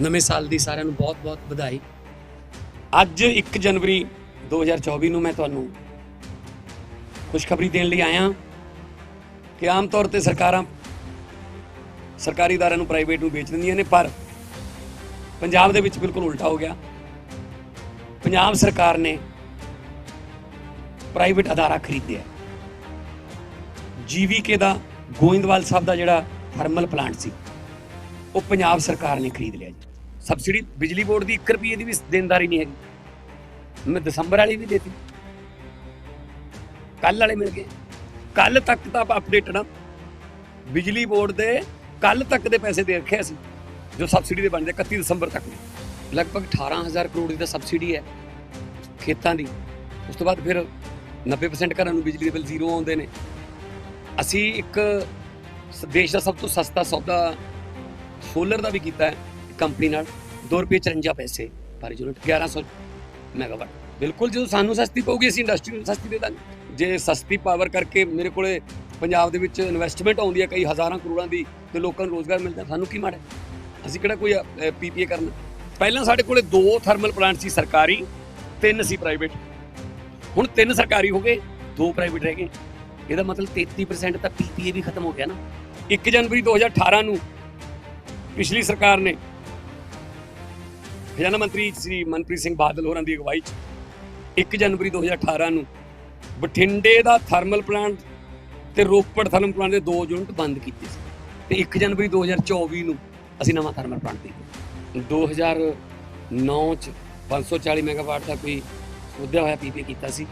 ਨਵੇਂ ਸਾਲ ਦੀ ਸਾਰਿਆਂ ਨੂੰ ਬਹੁਤ-ਬਹੁਤ ਵਧਾਈ। ਅੱਜ 1 ਜਨਵਰੀ 2024 ਨੂੰ ਮੈਂ ਤੁਹਾਨੂੰ ਖੁਸ਼ਖਬਰੀ ਦੇਣ ਲਈ ਆਇਆ। ਕਿ ਆਮ ਤੌਰ ਤੇ ਸਰਕਾਰਾਂ ਸਰਕਾਰੀ ਅਦਾਰਿਆਂ ਨੂੰ ਪ੍ਰਾਈਵੇਟ ਨੂੰ ਵੇਚ ਦਿੰਦੀਆਂ ਨੇ, ਪਰ ਪੰਜਾਬ ਦੇ ਵਿੱਚ ਬਿਲਕੁਲ ਉਲਟਾ ਹੋ ਗਿਆ। ਪੰਜਾਬ ਸਰਕਾਰ ਨੇ ਪ੍ਰਾਈਵੇਟ ਅਦਾਰਾ ਖਰੀਦਿਆ। ਜੀਵੀਕੇ ਦਾ ਗੋਇੰਦਵਾਲ ਸਾਹਿਬ ਦਾ ਜਿਹੜਾ ਥਰਮਲ ਪਲਾਂਟ ਸੀ, ਉਹ ਪੰਜਾਬ ਸਰਕਾਰ ਨੇ ਖਰੀਦ ਲਿਆ ਜੀ। ਸਬਸਿਡੀ ਬਿਜਲੀ ਬੋਰਡ ਦੀ 1 ਰੁਪਏ ਦੀ ਵੀ ਦੇਣਦਾਰੀ ਨਹੀਂ ਹੈਗੀ। ਮੈਂ ਦਸੰਬਰ ਵਾਲੀ ਵੀ ਦੇਤੀ। ਕੱਲ ਵਾਲੇ ਮਿਲ ਗਏ। ਕੱਲ ਤੱਕ ਤਾਂ ਆਪਾਂ ਅਪਡੇਟਡ ਆ ਬਿਜਲੀ ਬੋਰਡ ਦੇ ਕੱਲ ਤੱਕ ਦੇ ਪੈਸੇ ਦੇ ਰੱਖੇ ਅਸੀਂ, ਜੋ ਸਬਸਿਡੀ ਦੇ ਬਣਦੇ 31 ਦਸੰਬਰ ਤੱਕ ਦੇ। ਲਗਭਗ 18000 ਕਰੋੜ ਦੀ ਤਾਂ ਸਬਸਿਡੀ ਹੈ ਖੇਤਾਂ ਦੀ। ਉਸ ਤੋਂ ਬਾਅਦ ਫਿਰ 90% ਘਰਾਂ ਨੂੰ ਬਿਜਲੀ ਦੇ ਬਿੱਲ ਜ਼ੀਰੋ ਆਉਂਦੇ ਨੇ। ਅਸੀਂ ਇੱਕ ਸ- ਦੇਸ਼ ਦਾ ਸਭ ਤੋਂ ਸਸਤਾ ਸੌਦਾ ਸੋਲਰ ਦਾ ਵੀ ਕੀਤਾ ਹੈ। ਕੰਪਨੀ ਨਾਲ 2 ਰੁਪਏ 54 ਪੈਸੇ। ਪਰ ਯੂਨਿਟ 1100 ਮੈਗਾਵਾਟ। ਬਿਲਕੁਲ ਜਦੋਂ ਸਾਨੂੰ ਸਸਤੀ ਪਊਗੀ, ਅਸੀਂ ਇੰਡਸਟਰੀ ਨੂੰ ਸਸਤੀ ਦੇ ਦਾਂਗੇ। ਜੇ ਸਸਤੀ ਪਾਵਰ ਕਰਕੇ ਮੇਰੇ ਕੋਲੇ ਪੰਜਾਬ ਦੇ ਵਿੱਚ ਇਨਵੈਸਟਮੈਂਟ ਆਉਂਦੀ ਹੈ, ਕਈ ਹਜ਼ਾਰਾਂ ਕਰੋੜਾਂ ਦੀ, ਤੇ ਲੋਕਾਂ ਨੂੰ ਰੋਜ਼ਗਾਰ ਮਿਲਦਾ, ਸਾਨੂੰ ਕੀ ਮਾੜਾ ਅਸੀਂ ਕਿਹੜਾ ਕੋਈ ਪੀਪੀਏ ਕਰਨਾ? ਪਹਿਲਾਂ ਸਾਡੇ ਕੋਲੇ ਦੋ ਥਰਮਲ ਪਲਾਂਟ ਸੀ ਸਰਕਾਰੀ, ਤਿੰਨ ਸੀ ਪ੍ਰਾਈਵੇਟ ਹੁਣ ਤਿੰਨ ਸਰਕਾਰੀ ਹੋ ਗਏ, ਦੋ ਪ੍ਰਾਈਵੇਟ ਰਹਿ ਗਏ। ਇਹਦਾ ਮਤਲਬ 33% ਤਾਂ ਪੀਪੀਏ ਵੀ ਖਤਮ ਹੋ ਗਿਆ ਨਾ। 1 ਜਨਵਰੀ 2018 ਨੂੰ ਪਿਛਲੀ ਸਰਕਾਰ ਨੇ ਖਜ਼ਾਨਾ ਮੰਤਰੀ ਸ੍ਰੀ ਮਨਪ੍ਰੀਤ ਸਿੰਘ ਬਾਦਲ ਹੋਰਾਂ ਦੀ ਅਗਵਾਈ 'ਚ। 1 ਜਨਵਰੀ 2018 ਨੂੰ ਬਠਿੰਡੇ ਦਾ ਥਰਮਲ ਪਲਾਂਟ ਤੇ ਰੋਪੜ ਥਰਮਲ ਪਲਾਂਟ ਦੇ ਦੋ ਯੂਨਿਟ ਬੰਦ ਕੀਤੇ ਸੀ। ਤੇ 1 ਜਨਵਰੀ 2024 ਨੂੰ ਅਸੀਂ ਨਵਾਂ ਥਰਮਲ ਪਲਾਂਟ ਦੇ 2009 ਚ 540 ਮੈਗਾਵਾਟ ਦਾ ਕੋਈ ਸੋਧਿਆ ਹੋਇਆ ਪੀਪੀ ਕੀਤਾ ਸੀ।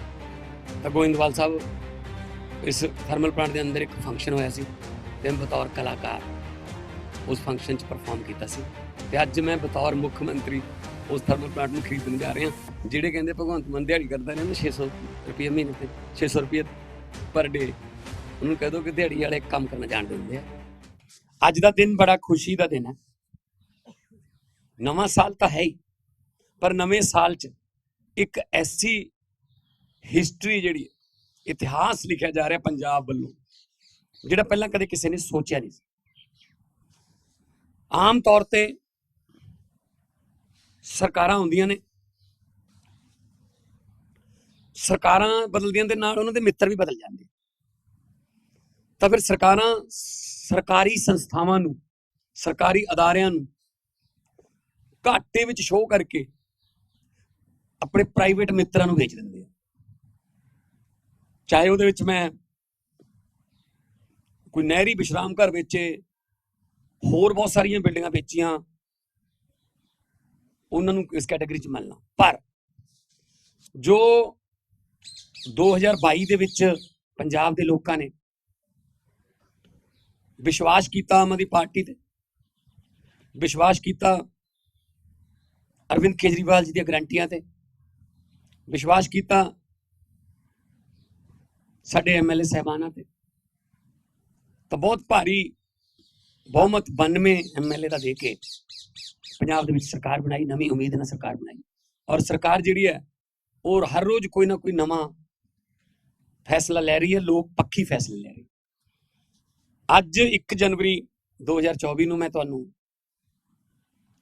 ਤਾਂ ਗੋਇੰਦਵਾਲ ਸਾਹਿਬ ਇਸ ਥਰਮਲ ਪਲਾਂਟ ਦੇ ਅੰਦਰ ਇੱਕ ਫੰਕਸ਼ਨ ਹੋਇਆ ਸੀ ਤੇ ਮੈਂ ਬਤੌਰ ਕਲਾਕਾਰ ਉਸ ਫੰਕਸ਼ਨ 'ਚ ਪਰਫਾਰਮ ਕੀਤਾ ਸੀ। ਤੇ ਅੱਜ ਮੈਂ ਬਤੌਰ ਮੁੱਖ ਮੰਤਰੀ ਉਸ ਥਰਮਲ ਪਲਾਂਟ ਨੂੰ ਖਰੀਦਣ ਜਾ ਰਿਹਾ। ਜਿਹੜੇ ਕਹਿੰਦੇ ਭਗਵੰਤ ਮਾਨ ਦਿਹਾੜੀ ਕਰਦਾ ਨੇ ਨਾ 600 ਰੁਪਏ ਮਹੀਨੇ ਤੇ 600 ਰੁਪਏ ਪਰ ਡੇ ਉਹਨੂੰ ਕਹਿ ਦੋ ਕਿ ਦਿਹਾੜੀ ਵਾਲੇ ਕੰਮ ਕਰਨਾ ਜਾਣਦੇ ਹੁੰਦੇ ਆ। ਅੱਜ ਦਾ ਦਿਨ ਬੜਾ ਖੁਸ਼ੀ ਦਾ ਦਿਨ ਹੈ। ਨਵਾਂ ਸਾਲ ਤਾਂ ਹੈ ਹੀ, ਪਰ ਨਵੇਂ ਸਾਲ 'ਚ ਇੱਕ ਐਸੀ ਹਿਸਟਰੀ ਜਿਹੜੀ ਇਤਿਹਾਸ ਲਿਖਿਆ ਜਾ ਰਿਹਾ ਪੰਜਾਬ ਵੱਲੋਂ, ਜਿਹੜਾ ਪਹਿਲਾਂ ਕਦੇ ਕਿਸੇ ਨੇ ਸੋਚਿਆ ਨਹੀਂ ਸੀ। ਆਮ ਤੌਰ ਤੇ ਸਰਕਾਰਾਂ ਹੁੰਦੀਆਂ ਨੇ। ਸਰਕਾਰਾਂ ਬਦਲਦੀਆਂ ਦੇ ਨਾਲ ਉਹਨਾਂ ਦੇ ਮਿੱਤਰ ਵੀ ਬਦਲ ਜਾਂਦੇ। ਤਾਂ ਫਿਰ ਸਰਕਾਰਾਂ ਸਰਕਾਰੀ ਸੰਸਥਾਵਾਂ ਨੂੰ, ਸਰਕਾਰੀ ਅਦਾਰਿਆਂ ਨੂੰ ਘਾਟੇ ਵਿੱਚ ਸ਼ੋਅ ਕਰਕੇ ਆਪਣੇ ਪ੍ਰਾਈਵੇਟ ਮਿੱਤਰਾਂ ਨੂੰ ਵੇਚ ਦਿੰਦੇ ਆ। ਚਾਹੇ ਉਹਦੇ ਵਿੱਚ ਮੈਂ ਕੋਈ ਨਹਿਰੀ ਵਿਸ਼ਰਾਮ ਘਰ ਵੇਚੇ, ਹੋਰ ਬਹੁਤ ਸਾਰੀਆਂ ਬਿਲਡਿੰਗਾਂ ਵੇਚੀਆਂ ਉਹਨਾਂ ਨੂੰ ਇਸ ਕੈਟਾਗਰੀ 'ਚ ਮਿਲਣਾ। ਪਰ ਜੋ 2022 ਦੇ ਵਿੱਚ ਪੰਜਾਬ ਦੇ ਲੋਕਾਂ ਨੇ ਵਿਸ਼ਵਾਸ ਕੀਤਾ ਆਮ ਆਦਮੀ ਪਾਰਟੀ ਤੇ, ਵਿਸ਼ਵਾਸ ਕੀਤਾ ਅਰਵਿੰਦ ਕੇਜਰੀਵਾਲ ਜੀ ਦੀਆਂ ਗਰੰਟੀਆਂ ਤੇ, ਵਿਸ਼ਵਾਸ ਕੀਤਾ ਸਾਡੇ ਐਮਐਲਏ ਸਹਿਬਾਨਾਂ ਤੇ, ਤਾਂ ਬਹੁਤ ਭਾਰੀ ਬਹੁਮਤ 92 ਐਮਐਲਏ ਦਾ ਦੇ ਕੇ ਪੰਜਾਬ ਦੇ ਵਿੱਚ ਸਰਕਾਰ ਬਣਾਈ, ਨਵੀਂ ਉਮੀਦ ਨਾਲ ਸਰਕਾਰ ਬਣਾਈ। ਔਰ ਸਰਕਾਰ ਜਿਹੜੀ ਹੈ, ਉਹ ਹਰ ਰੋਜ਼ ਕੋਈ ਨਾ ਕੋਈ ਨਵਾਂ ਫੈਸਲਾ ਲੈ ਰਹੀ ਹੈ, ਲੋਕ ਪੱਖੀ ਫੈਸਲੇ ਲੈ ਰਹੇ ਅੱਜ 1 ਜਨਵਰੀ 2024 ਨੂੰ ਮੈਂ ਤੁਹਾਨੂੰ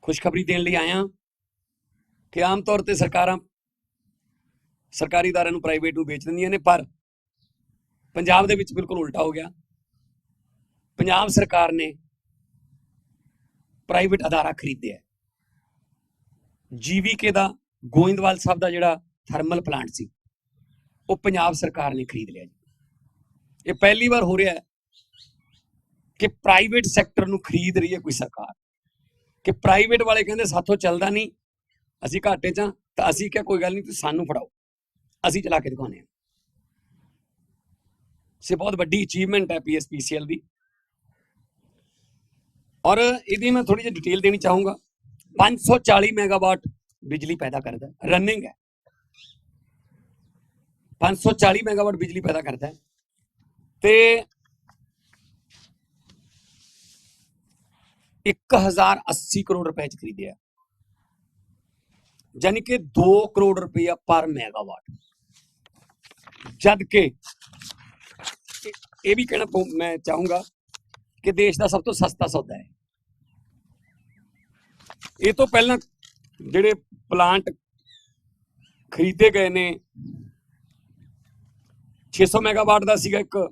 ਖੁਸ਼ਖਬਰੀ ਦੇਣ ਲਈ ਆਇਆ ਕਿ ਆਮ ਤੌਰ ਤੇ ਸਰਕਾਰਾਂ ਸਰਕਾਰੀ ਅਦਾਰਿਆਂ ਨੂੰ ਪ੍ਰਾਈਵੇਟ ਨੂੰ ਵੇਚ ਦਿੰਦੀਆਂ ਨੇ, ਪਰ ਪੰਜਾਬ ਦੇ ਵਿੱਚ ਬਿਲਕੁਲ ਉਲਟਾ ਹੋ ਗਿਆ। ਪੰਜਾਬ ਸਰਕਾਰ ਨੇ ਪ੍ਰਾਈਵੇਟ ਅਦਾਰਾ ਖਰੀਦਿਆ। ਜੀਵੀਕੇ ਦਾ, ਗੋਇੰਦਵਾਲ ਸਾਹਿਬ ਦਾ ਜਿਹੜਾ ਥਰਮਲ ਪਲਾਂਟ ਸੀ, ਉਹ ਪੰਜਾਬ ਸਰਕਾਰ ਨੇ ਖਰੀਦ ਲਿਆ ਜੀ। ਇਹ ਪਹਿਲੀ ਵਾਰ ਹੋ ਰਿਹਾ ਹੈ ਕਿ ਪ੍ਰਾਈਵੇਟ ਸੈਕਟਰ ਨੂੰ ਖਰੀਦ ਰਹੀ ਹੈ ਕੋਈ ਸਰਕਾਰ। ਕਿ ਪ੍ਰਾਈਵੇਟ ਵਾਲੇ ਕਹਿੰਦੇ, ਸਾਥੋਂ ਚੱਲਦਾ ਨਹੀਂ, ਅਸੀਂ ਘਾਟੇ 'ਚ ਹਾਂ, ਤਾਂ ਅਸੀਂ ਕਿਹਾ, ਕੋਈ ਗੱਲ ਨਹੀਂ, ਤੁਸੀਂ ਸਾਨੂੰ ਫੜਾਓ, ਅਸੀਂ ਚਲਾ ਕੇ ਦਿਖਾਉਂਦੇ ਹਾਂ। ਸੇ ਬਹੁਤ ਵੱਡੀ ਅਚੀਵਮੈਂਟ ਹੈ ਪੀਐਸਪੀਸੀਐਲ ਦੀ। ਔਰ ਇਹਦੀ ਮੈਂ ਥੋੜੀ ਜਿਹੀ ਡਿਟੇਲ ਦੇਣੀ ਚਾਹੂੰਗਾ। 540 ਮੈਗਾਵਾਟ ਬਿਜਲੀ ਪੈਦਾ ਕਰਦਾ ਰਨਿੰਗ ਹੈ 540 ਮੈਗਾਵਾਟ ਬਿਜਲੀ ਪੈਦਾ ਕਰਦਾ ਹੈ ਤੇ 1080 ਕਰੋੜ ਰੁਪਏ ਚ ਖਰੀਦਿਆ ਯਾਨੀ ਕਿ 2 ਕਰੋੜ ਰੁਪਇਆ ਪਰ ਮੈਗਾਵਾਟ ਜਦ ਕਿ ਇਹ- ਇਹ ਵੀ ਕਹਿਣਾ ਪਊ- ਮੈਂ ਚਾਹੂੰਗਾ ਕਿ ਦੇਸ਼ ਦਾ ਸਭ ਤੋਂ ਸਸਤਾ ਸੌਦਾ ਹੈ ਇਹ ਤੋਂ ਪਹਿਲਾਂ ਜਿਹੜੇ ਪਲਾਂਟ ਖਰੀਦੇ ਗਏ ਨੇ 600 ਮੈਗਾਵਾਟ ਦਾ ਸੀਗਾ ਇੱਕ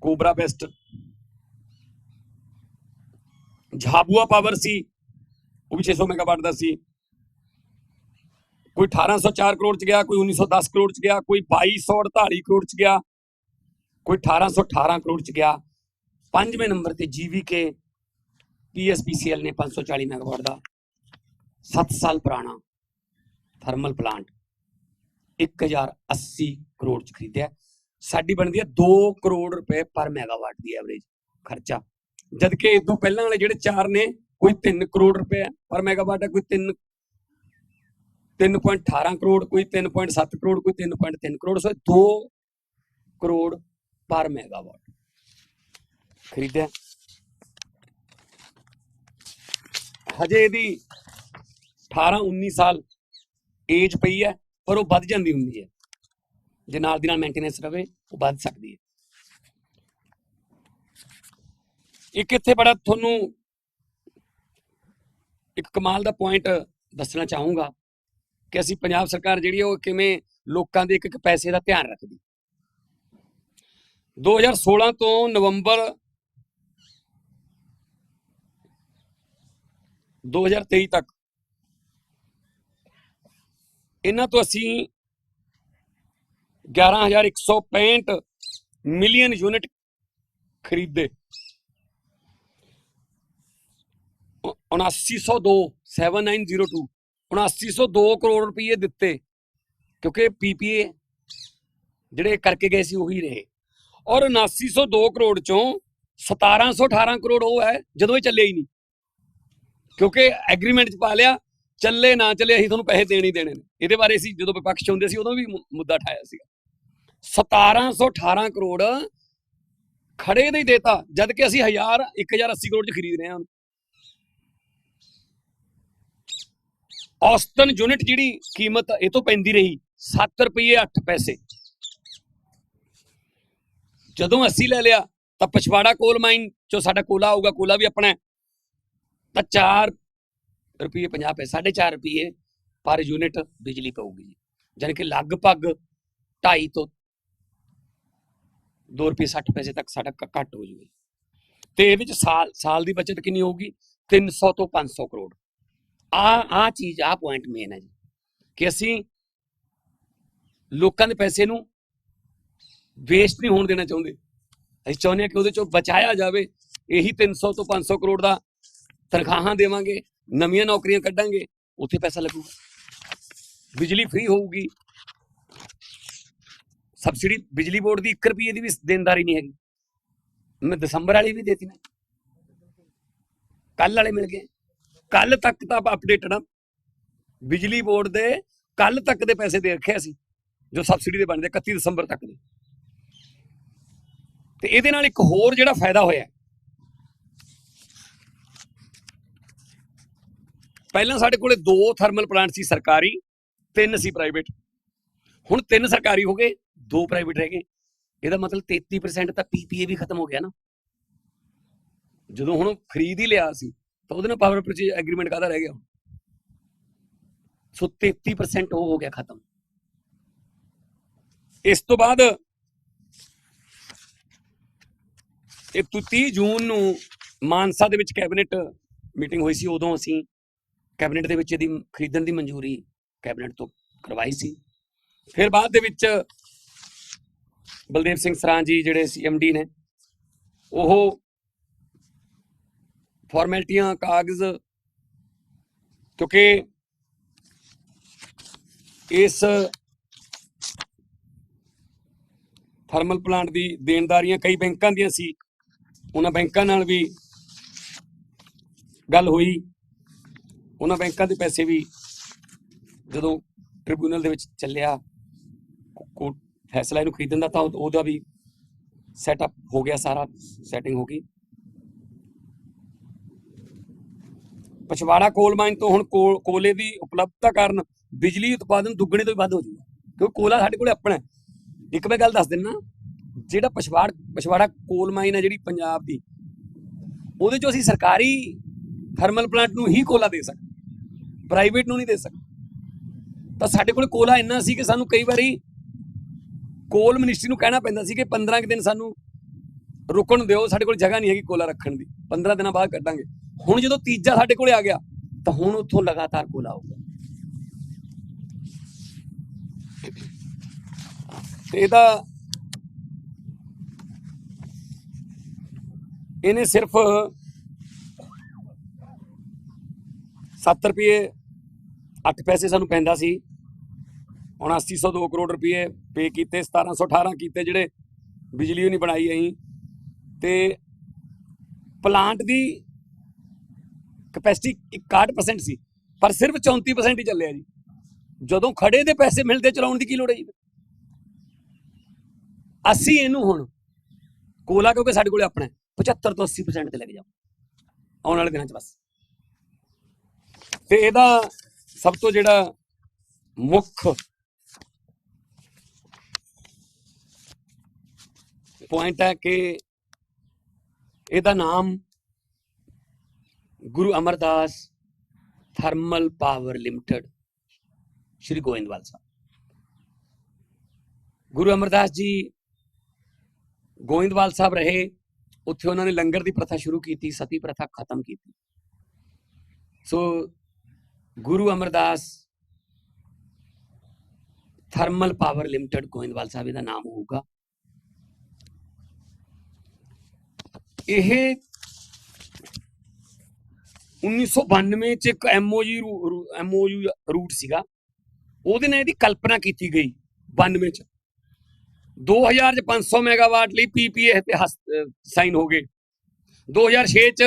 ਕੋਬਰਾ ਬੈਸਟ ਝਾਬੂਆ ਪਾਵਰ ਸੀ, ਉਹ ਵੀ 600 ਮੈਗਾਵਾਟ ਦਾ ਸੀ। ਕੋਈ 1804 ਕਰੋੜ ਚ ਗਿਆ, ਕੋਈ 1910 ਕਰੋੜ ਚ ਗਿਆ, ਕੋਈ 2248 ਕਰੋੜ ਚ ਗਿਆ, ਕੋਈ 1818 ਕਰੋੜ ਚ ਗਿਆ। ਪੰਜਵੇਂ ਨੰਬਰ ਤੇ ਜੀਵੀਕੇ ਪੀਐਸਪੀਸੀਐਲ ਨੇ 540 ਮੈਗਾਵਾਟ ਦਾ। 7 ਸਾਲ ਪੁਰਾਣਾ ਥਰਮਲ ਪਲਾਂਟ 1080 ਕਰੋੜ ਚ ਖਰੀਦਿਆ। ਸਾਡੀ ਬਣਦੀ ਹੈ 2 ਕਰੋੜ ਰੁਪਏ ਪਰ ਮੈਗਾਵਾਟ ਦੀ ਐਵਰੇਜ ਖਰਚਾ। ਜਦ ਕਿ ਇਸ ਤੋਂ ਪਹਿਲਾਂ ਵਾਲੇ ਜਿਹੜੇ ਚਾਰ ਨੇ, ਕੋਈ 3 ਕਰੋੜ ਰੁਪਏ ਪਰ ਮੈਗਾਵਾਟ ਹੈ ਕੋਈ 3 3.18 ਕਰੋੜ, ਕੋਈ 3.7 ਕਰੋੜ, ਕੋਈ 3.3 ਕਰੋੜ, ਸੋ 2 ਕਰੋੜ ਪਰ ਮੈਗਾਵਾਟ ਖਰੀਦਿਆ। ਹਜੇ ਇਹਦੀ 18 19 ਸਾਲ ਏਜ ਪਈ ਹੈ, ਪਰ ਉਹ ਵੱਧ ਜਾਂਦੀ ਹੁੰਦੀ ਹੈ। ਜੇ ਨਾਲ ਦੀ ਨਾਲ ਮੇਨਟੇਨੈਂਸ ਰਵੇ, ਉਹ ਵੱਧ ਸਕਦੀ ਹੈ। ਇੱਕ ਇੱਥੇ ਬੜਾ ਤੁਹਾਨੂੰ ਇੱਕ ਕਮਾਲ ਦਾ ਪੁਆਇੰਟ ਦੱਸਣਾ ਚਾਹੂੰਗਾ ਕਿ ਅਸੀਂ ਪੰਜਾਬ ਸਰਕਾਰ ਜਿਹੜੀ ਹੈ, ਉਹ ਕਿਵੇਂ ਲੋਕਾਂ ਦੇ ਇੱਕ ਇੱਕ ਪੈਸੇ ਦਾ ਧਿਆਨ ਰੱਖਦੀ। 2016 ਤੋਂ ਨਵੰਬਰ 2023 ਤੱਕ ਇਹਨਾਂ ਤੋਂ ਅਸੀਂ 11165 ਮਿਲੀਅਨ ਯੂਨਿਟ ਖਰੀਦੇ। 7902 7902 7902 ਕਰੋੜ ਰੁਪਏ ਦਿੱਤੇ, ਕਿਉਂਕਿ ਪੀਪੀਏ ਜਿਹੜੇ ਕਰਕੇ ਗਏ ਸੀ ਉਹੀ ਰਹੇ। ਔਰ 7902 ਕਰੋੜ ਚੋਂ 1718 ਕਰੋੜ ਉਹ ਹੈ, ਜਦੋਂ ਇਹ ਚੱਲੇ ਹੀ ਨਹੀਂ। ਕਿਉਂਕਿ ਐਗਰੀਮੈਂਟ ਚ ਪਾ ਲਿਆ ਚੱਲੇ ਨਾ ਚੱਲੇ ਅਸੀਂ ਤੁਹਾਨੂੰ ਪੈਸੇ ਦੇਣੇ ਹੀ ਦੇਣੇ ਨੇ। ਇਹਦੇ ਬਾਰੇ ਅਸੀਂ ਜਦੋਂ ਵਿਪਕਸ਼ 'ਚ ਹੁੰਦੇ ਸੀ ਉਦੋਂ ਵੀ ਮੁੱਦਾ ਠਾਇਆ ਸੀਗਾ। 1718 ਕਰੋੜ ਖੜੇ ਦੇ ਹੀ ਦੇਤਾ ਜਦ ਕਿ ਅਸੀਂ 1000 1080 ਕਰੋੜ ਚ ਖਰੀਦ ਰਹੇ ਹਾਂ ਔਸਤਨ ਯੂਨਿਟ ਜਿਹੜੀ ਕੀਮਤ ਇਹ ਤੋਂ ਪੈਂਦੀ ਰਹੀ 7 ਰੁਪਏ 8 ਪੈਸੇ। ਜਦੋਂ ਅਸੀਂ ਲੈ ਲਿਆ, ਤਾਂ ਪਛਵਾੜਾ ਕੋਲ ਮਾਈਨ ਚੋਂ ਸਾਡਾ ਕੋਲਾ ਆਊਗਾ, ਕੋਲਾ ਵੀ ਆਪਣਾ ਤਾਂ 4 ਰੁਪਏ 50 ਪੈਸੇ 4.5 ਰੁਪਏ ਪਰ ਯੂਨਿਟ ਬਿਜਲੀ ਪਊਗੀ ਜੀ। ਜਾਣੀ ਕਿ ਲਗਭਗ 2.5 ਤੋਂ 2 ਰੁਪਏ 60 ਪੈਸੇ ਤੱਕ ਸਾਡਾ ਘੱਟ ਹੋ ਜੂਗਾ ਤੇ ਇਹਦੇ ਵਿੱਚ ਸਾਲ ਸਾਲ ਦੀ ਬਚਤ ਕਿੰਨੀ ਹੋਊਗੀ? 300 ਤੋਂ 500 ਕਰੋੜ। ਆ ਆ ਚੀਜ਼, ਆ ਪੁਆਇੰਟ ਮੇਨ ਹੈ ਜੀ ਕਿ ਅਸੀਂ ਲੋਕਾਂ ਦੇ ਪੈਸੇ ਨੂੰ ਵੇਸਟ ਨਹੀਂ ਹੋਣ ਦੇਣਾ ਚਾਹੁੰਦੇ। ਅਸੀਂ ਚਾਹੁੰਦੇ ਹਾਂ ਕਿ ਉਹਦੇ ਚੋਂ ਬਚਾਇਆ ਜਾਵੇ। ਇਹੀ 300 ਤੋਂ 500 ਕਰੋੜ ਦਾ ਤਨਖਾਹਾਂ ਦੇਵਾਂਗੇ। ਨਵੀਆਂ ਨੌਕਰੀਆਂ ਕੱਢਾਂਗੇ, ਉੱਥੇ ਪੈਸਾ ਲੱਗੂਗਾ। ਬਿਜਲੀ ਫ੍ਰੀ ਹੋਊਗੀ। ਸਬਸਿਡੀ ਬਿਜਲੀ ਬੋਰਡ ਦੀ 1 ਰੁਪਏ ਦੀ ਵੀ ਦੇਣਦਾਰੀ ਨਹੀਂ ਹੈਗੀ। ਮੈਂ ਦਸੰਬਰ ਵਾਲੀ ਵੀ ਦੇਤੀ ਨਾ। ਕੱਲ ਵਾਲੇ ਮਿਲ ਗਏ। ਕੱਲ ਤੱਕ ਤਾਂ ਅਪਡੇਟ ਨਾ। ਬਿਜਲੀ ਬੋਰਡ ਦੇ ਕੱਲ ਤੱਕ ਦੇ ਪੈਸੇ ਦੇ ਰੱਖੇ ਅਸੀਂ, ਜੋ ਸਬਸਿਡੀ ਦੇ ਬਣਦੇ 31 ਦਸੰਬਰ ਤੱਕ ਦੇ। ਤੇ ਇਹਦੇ ਨਾਲ ਇੱਕ ਹੋਰ ਜਿਹੜਾ ਫਾਇਦਾ ਹੋਇਆ ਪਹਿਲਾਂ ਸਾਡੇ ਕੋਲੇ ਦੋ ਥਰਮਲ ਪਲਾਂਟ ਸੀ ਸਰਕਾਰੀ, ਤਿੰਨ ਸੀ ਪ੍ਰਾਈਵੇਟ ਹੁਣ ਤਿੰਨ ਸਰਕਾਰੀ ਹੋ ਗਏ, ਦੋ ਪ੍ਰਾਈਵੇਟ ਰਹਿ ਗਏ। ਇਹਦਾ ਮਤਲਬ 33% ਤਾਂ ਪੀਪੀਏ ਵੀ ਖਤਮ ਹੋ ਗਿਆ ਨਾ। ਜਦੋਂ ਹੁਣ ਖਰੀਦ ਹੀ ਲਿਆ ਸੀ, ਤਾਂ ਉਹਦੇ ਨਾਲ ਪਾਵਰ ਪਰਚੇਜ ਐਗਰੀਮੈਂਟ ਕਾਹਦਾ ਰਹਿ ਗਿਆ ਸੋ 33% ਉਹ ਹੋ ਗਿਆ ਖਤਮ। ਇਸ ਤੋਂ ਬਾਅਦ ਇਹ 30 ਜੂਨ ਨੂੰ ਮਾਨਸਾ ਦੇ ਵਿੱਚ ਕੈਬਨਿਟ ਮੀਟਿੰਗ ਹੋਈ ਸੀ, ਉਦੋਂ ਅਸੀਂ ਕੈਬਨਿਟ ਦੇ ਵਿੱਚ ਇਹਦੀ ਖਰੀਦਣ ਦੀ ਮਨਜ਼ੂਰੀ ਕੈਬਨਿਟ ਤੋਂ ਕਰਵਾਈ ਸੀ। ਫਿਰ ਬਾਅਦ ਦੇ ਵਿੱਚ ਬਲਦੇਵ ਸਿੰਘ ਸਰਾਂ ਜੀ ਜਿਹੜੇ ਸੀ ਐਮਡੀ ਨੇ, ਉਹ ਫਾਰਮੈਲਿਟੀਆਂ, ਕਾਗਜ਼ ਕਿਉਂਕਿ ਇਸ ਥਰਮਲ ਪਲਾਂਟ ਦੀ ਦੇਣਦਾਰੀਆਂ ਕਈ ਬੈਂਕਾਂ ਦੀਆਂ ਸੀ, ਉਹਨਾਂ ਬੈਂਕਾਂ ਨਾਲ ਵੀ ਗੱਲ ਹੋਈ। ਉਹਨਾਂ ਬੈਂਕਾਂ ਦੇ ਪੈਸੇ ਵੀ ਜਦੋਂ ਟ੍ਰਿਬਿਊਨਲ ਦੇ ਵਿੱਚ ਚੱਲਿਆ ਕੋਰਟ ਫੈਸਲਾ ਇਹਨੂੰ ਖਰੀਦਣ ਦਾ, ਤਾਂ ਉਹਦਾ ਵੀ ਸੈਟਅਪ ਹੋ ਗਿਆ ਸਾਰਾ ਸੈਟਿੰਗ ਹੋ ਗਈ ਪਛਵਾੜਾ ਕੋਲ ਮਾਈਨ ਤੋਂ ਹੁਣ ਕੋਲ- ਕੋਲੇ ਦੀ ਉਪਲਬਧਤਾ ਕਾਰਨ ਬਿਜਲੀ ਉਤਪਾਦਨ ਦੁੱਗਣੇ ਤੋਂ ਵੀ ਵੱਧ ਹੋ ਜਾਊਗਾ ਕਿਉਂਕਿ ਕੋਲਾ ਸਾਡੇ ਕੋਲੇ ਆਪਣਾ ਹੈ। ਇੱਕ ਮੈਂ ਗੱਲ ਦੱਸ ਦਿੰਨਾ, ਜਿਹੜਾ ਪਛਵਾੜ, ਪਛਵਾੜਾ ਕੋਲ ਮਾਈਨ ਹੈ ਜਿਹੜੀ ਪੰਜਾਬ ਦੀ, ਉਹਦੇ ਚੋਂ ਅਸੀਂ ਸਰਕਾਰੀ ਥਰਮਲ ਪਲਾਂਟ ਨੂੰ ਹੀ ਕੋਲਾ ਦੇ ਸਕਦੇ ਪ੍ਰਾਈਵੇਟ ਨੂੰ ਨਹੀਂ ਦੇ ਸਕਦੇ। ਤਾਂ ਸਾਡੇ ਕੋਲ ਕੋਲਾ ਇੰਨਾ ਸੀ ਕਿ ਸਾਨੂੰ ਕਈ ਵਾਰੀ ਕੋਲ ਮਿਨਿਸਟਰੀ ਨੂੰ ਕਹਿਣਾ ਪੈਂਦਾ ਸੀ ਕਿ 15 ਕੁ ਦਿਨ ਸਾਨੂੰ ਰੁਕਣ ਦਿਓ, ਸਾਡੇ ਕੋਲ ਜਗ੍ਹਾ ਨਹੀਂ ਹੈਗੀ ਕੋਲਾ ਰੱਖਣ ਦੀ। 15 ਦਿਨਾਂ ਬਾਅਦ ਕੱਢਾਂਗੇ। ਹੁਣ ਜਦੋਂ ਤੀਜਾ ਸਾਡੇ ਕੋਲੇ ਆ ਗਿਆ, ਤਾਂ ਹੁਣ ਉੱਥੋਂ ਲਗਾਤਾਰ ਕੋਲਾ ਆਊਗਾ। ਤੇ ਇਹਦਾ ਇਹਨੇ ਸਿਰਫ 7 ਰੁਪਏ 8 ਪੈਸੇ ਸਾਨੂੰ ਪੈਂਦਾ ਸੀ। ਹੁਣ 8002 ਕਰੋੜ ਰੁਪਏ ਪੇ ਕੀਤੇ 1718 ਕੀਤੇ ਜਿਹੜੇ ਬਿਜਲੀ ਉਹ ਨਹੀਂ ਬਣਾਈ ਅਸੀਂ। ਤੇ ਪਲਾਂਟ ਦੀ ਕਪੈਸਿਟੀ 61% ਸੀ ਪਰ ਸਿਰਫ 34% ਹੀ ਚੱਲਿਆ ਜੀ। ਜਦੋਂ ਖੜੇ ਦੇ ਪੈਸੇ ਮਿਲਦੇ ਚਲਾਉਣ ਦੀ ਕੀ ਲੋੜ ਹੈ ਜੀ? ਅਸੀਂ ਇਹਨੂੰ ਹੁਣ ਕੋਲਾ ਕਿਉਂਕਿ ਸਾਡੇ ਕੋਲੇ ਆਪਣਾ ਹੈ, 75 ਤੋਂ 80% ਤੇ ਲੈ ਕੇ ਜਾਓ। ਆਉਣ ਵਾਲੇ ਦਿਨਾਂ 'ਚ ਬਸ। ਤੇ ਇਹਦਾ ਸਭ ਤੋਂ ਜਿਹੜਾ ਮੁੱਖ ਪੁਆਇੰਟ ਹੈ ਕਿ ਇਹਦਾ ਨਾਮ Guru Amardas thermal power limited, Shri Goindwal Sahib. Guru Amardas ji Goindwal Sahib ਰਹੇ, ਉੱਥੇ ਉਹਨਾਂ ਨੇ ਲੰਗਰ ਦੀ ਪ੍ਰਥਾ ਸ਼ੁਰੂ ਕੀਤੀ, ਸਤੀ ਪ੍ਰਥਾ ਖਤਮ ਕੀਤੀ। ਸੋ Guru Amardas thermal power limited Goindwal Sahib ਇਹਦਾ ਨਾਮ ਹੋਊਗਾ। ਇਹ 1992 ਚ ਇੱਕ ਐਮਓਯੂ ਐਮਓਯੂ ਰੂਟ ਸੀਗਾ। ਉਹਦੇ ਨਾਲ ਇਹਦੀ ਕਲਪਨਾ ਕੀਤੀ ਗਈ 92 ਚ। 2000 ਚ 500 ਮੈਗਾਵਾਟ ਲਈ ਪੀਪੀਏ ਤੇ ਸਾਈਨ ਹੋ ਗਏ। 2006 ਚ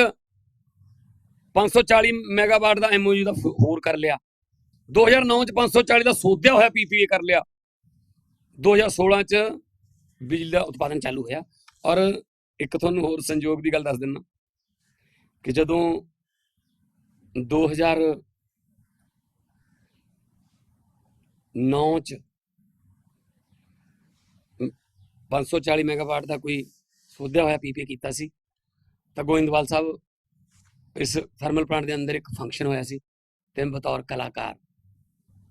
540 ਮੈਗਾਵਾਟ ਦਾ ਐਮਓਯੂ ਦਾ ਫ- ਹੋਰ ਕਰ ਲਿਆ। 2009 ਚ 540 ਦਾ ਸੋਧਿਆ ਹੋਇਆ ਪੀਪੀਏ ਕਰ ਲਿਆ। 2016 ਚ ਬਿਜਲੀ ਦਾ ਉਤਪਾਦਨ ਚਾਲੂ ਹੋਇਆ। ਔਰ ਇੱਕ ਤੁਹਾਨੂੰ ਹੋਰ ਸੰਯੋਗ ਦੀ ਗੱਲ ਦੱਸ ਦਿੰਦਾ ਕਿ ਜਦੋਂ 2009 ਚ 540 ਮੈਗਾਵਾਟ ਦਾ ਕੋਈ ਸੋਧਿਆ ਹੋਇਆ ਪੀਪੀਏ ਕੀਤਾ ਸੀ, ਤਾਂ ਗੋਇੰਦਵਾਲ ਸਾਹਿਬ ਇਸ ਥਰਮਲ ਪਲਾਂਟ ਦੇ ਅੰਦਰ ਇੱਕ ਫੰਕਸ਼ਨ ਹੋਇਆ ਸੀ, ਤੇ ਮੈਂ ਬਤੌਰ ਕਲਾਕਾਰ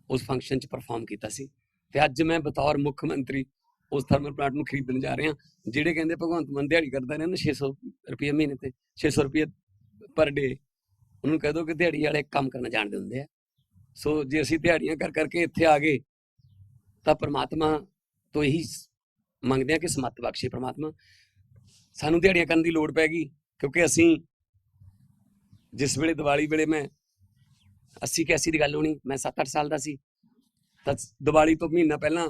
ਉਸ ਫੰਕਸ਼ਨ 'ਚ ਪਰਫਾਰਮ ਕੀਤਾ ਸੀ। ਤੇ ਅੱਜ ਮੈਂ ਬਤੌਰ ਮੁੱਖ ਮੰਤਰੀ ਉਸ ਥਰਮਲ ਪਲਾਂਟ ਨੂੰ ਖਰੀਦਣ ਜਾ ਰਿਹਾ, ਜਿਹੜੇ ਕਹਿੰਦੇ ਭਗਵੰਤ ਮਾਨ ਦਿਹਾੜੀ ਕਰਦਾ ਨੇ ਨਾ 600 ਰੁਪਏ ਮਹੀਨੇ ਤੇ 600 ਰੁਪਏ ਪਰ ਡੇ ਉਹਨੂੰ ਕਹਿ ਦੋ ਕਿ ਦਿਹਾੜੀ ਵਾਲੇ ਕੰਮ ਕਰਨਾ ਜਾਣਦੇ ਹੁੰਦੇ ਆ। ਸੋ ਜੇ ਅਸੀਂ ਦਿਹਾੜੀਆਂ ਕਰ ਕਰਕੇ ਇੱਥੇ ਆ ਗਏ, ਤਾਂ ਪ੍ਰਮਾਤਮਾ ਤੋਂ ਇਹੀ ਮੰਗਦੇ ਆ ਕਿ ਸਮੱਤ ਬਖਸ਼ੇ ਪ੍ਰਮਾਤਮਾ। ਸਾਨੂੰ ਦਿਹਾੜੀਆਂ ਕਰਨ ਦੀ ਲੋੜ ਪੈ ਗਈ, ਕਿਉਂਕਿ ਅਸੀਂ ਜਿਸ ਵੇਲੇ ਦੀਵਾਲੀ ਵੇਲੇ ਮੈਂ 80 81 ਦੀ ਗੱਲ ਹੋਣੀ, ਮੈਂ 7-8 ਸਾਲ ਦਾ ਸੀ। ਤਾਂ ਦੀਵਾਲੀ ਤੋਂ ਮਹੀਨਾ ਪਹਿਲਾਂ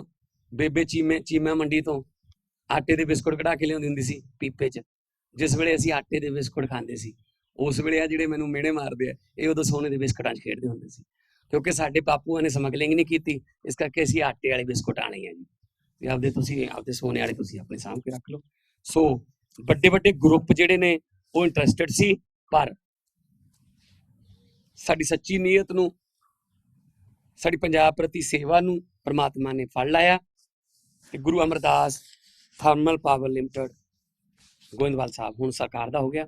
ਬੇਬੇ ਚੀਮੇ, ਚੀਮਾ ਮੰਡੀ ਤੋਂ ਆਟੇ ਦੇ ਬਿਸਕੁਟ ਕਢਾ ਕੇ ਲਿਆਉਂਦੀ ਹੁੰਦੀ ਸੀ ਪੀਪੇ 'ਚ। ਜਿਸ ਵੇਲੇ ਅਸੀਂ ਆਟੇ ਦੇ ਬਿਸਕੁਟ ਖਾਂਦੇ ਸੀ, ਉਸ ਵੇਲੇ ਆ ਜਿਹੜੇ ਮੈਨੂੰ ਮਿਹਣੇ ਮਾਰਦੇ ਆ, ਇਹ ਉਦੋਂ ਸੋਨੇ ਦੇ ਬਿਸਕੁਟਾਂ 'ਚ ਖੇਡਦੇ ਹੁੰਦੇ ਸੀ। ਕਿਉਂਕਿ ਸਾਡੇ ਪਾਪੂਆਂ ਨੇ ਸਮਗਲਿੰਗ ਨਹੀਂ ਕੀਤੀ, ਇਸ ਕਰਕੇ ਅਸੀਂ ਆਟੇ ਵਾਲੇ ਬਿਸਕੁਟ ਆਣੇ ਆ ਜੀ। ਤੇ ਆਪਦੇ ਤੁਸੀਂ, ਆਪਦੇ ਸੋਨੇ ਵਾਲੇ ਤੁਸੀਂ ਆਪਣੇ ਸਾਂਭ ਕੇ ਰੱਖ ਲਓ। ਸੋ ਵੱਡੇ ਵੱਡੇ ਗਰੁੱਪ ਜਿਹੜੇ ਨੇ, ਉਹ ਇੰਟਰਸਟਿਡ ਸੀ, ਪਰ ਸਾਡੀ ਸੱਚੀ ਨੀਅਤ ਨੂੰ, ਸਾਡੀ ਪੰਜਾਬ ਪ੍ਰਤੀ ਸੇਵਾ ਨੂੰ ਪ੍ਰਮਾਤਮਾ ਨੇ ਫੜ ਲਾਇਆ ਤੇ Guru Amardas thermal power limited Goindwal Sahib ਹੁਣ ਸਰਕਾਰ ਦਾ ਹੋ ਗਿਆ।